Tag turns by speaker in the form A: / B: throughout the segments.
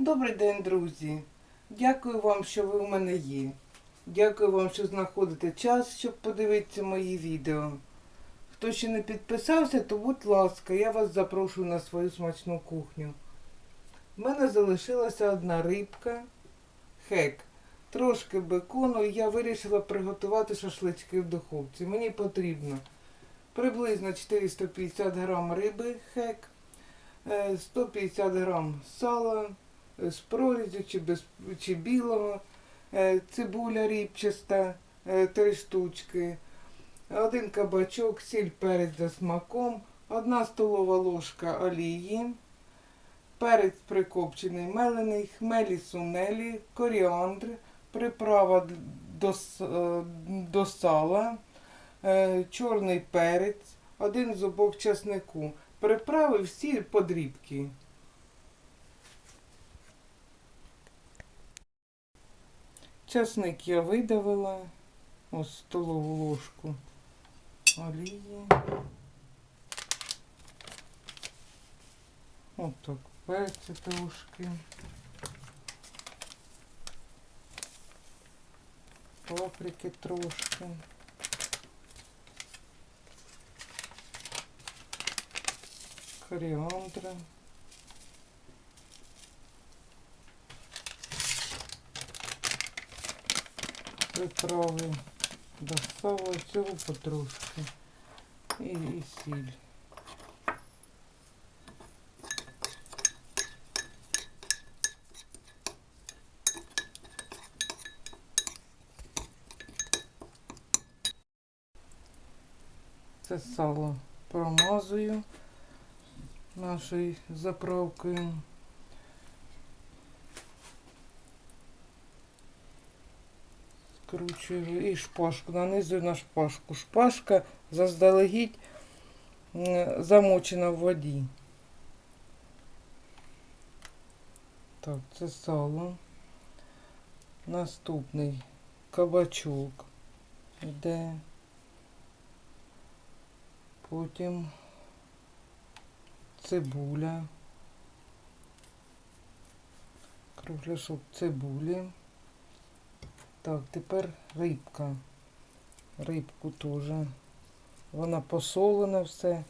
A: Добрий день, друзі. Дякую вам, що ви у мене є. Дякую вам, що знаходите час, щоб подивитися мої відео. Хто ще не підписався, то будь ласка, я вас запрошую на свою смачну кухню. У мене залишилася одна рибка, хек, трошки бекону, і я вирішила приготувати шашлички в духовці. Мені потрібно приблизно 450 грам риби хек, е, 150 грам сала, е, з прорізю чи, без, чи білого, е, цибуля ріпчаста, 3 штучки, один кабачок, сіль перець за смаком, одна столова ложка олії, перець прикопчений мелений, хмелі сунелі, коріандр, приправа до, е, до сала, е, чорний перець, один зубок часнику. Приправи всі подрібки. Часник я видавила. Ось столову ложку олії. Отак, перцю трошки. Паприки трошки. Коріандра. Приправи до сала, цього. І, і сіль. Це сало промазую нашою заправкою. Скручую і шпажку. Нанизую на шпажку. Шпажка заздалегідь замочена в воді. Так, це сало. Наступний кабачок. Іде. Потім цибуля. Кругляшок цибулі. Так, тепер рибка. Рибку теж. Вона посолена все.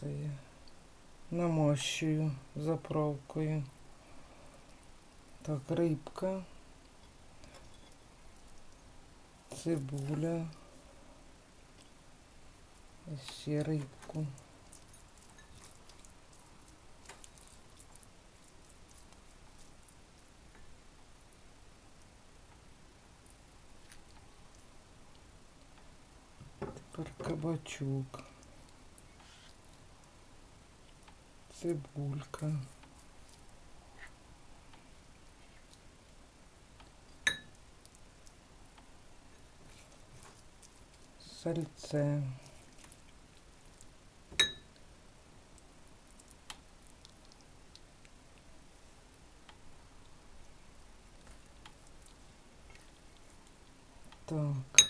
A: Це я намащую заправкою. Так, рибка. Цибуля. Ще рибку. Тепер кабачок. Цибулька. Сальце. Так.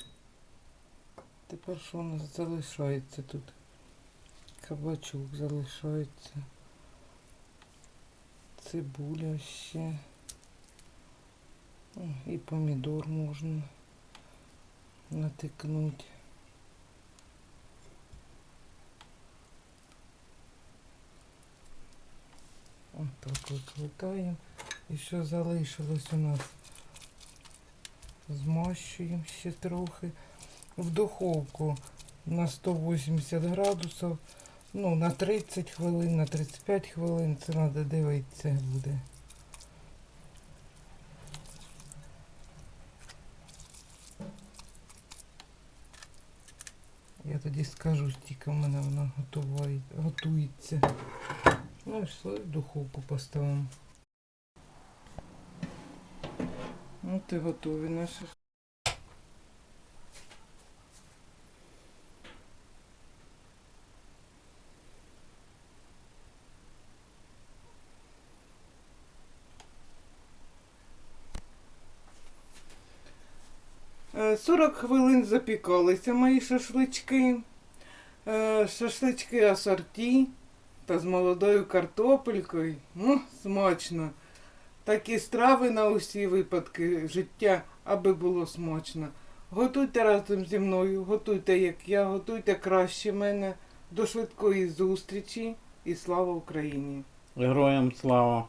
A: Тепер що у нас залишається тут? Кабачок залишається. Цибуля ще. І помідор можна натикнути. Отак викликаємо. І що залишилось у нас? Змащуємо ще трохи в духовку на 180 градусів. Ну, на 30 хвилин, на 35 хвилин. Це треба дивитися буде. Я тоді скажу, тільки в мене вона готуває, готується. Ну і все, в духовку поставимо. От і готові наші 40 хвилин запікалися мої шашлички. Е, Шашлички асорті. та з молодою картопелькою. Ну, смачно. Такі страви на усі випадки життя, аби було смачно. Готуйте разом зі мною, готуйте, як я, готуйте краще мене. До швидкої зустрічі і слава Україні!
B: Героям слава.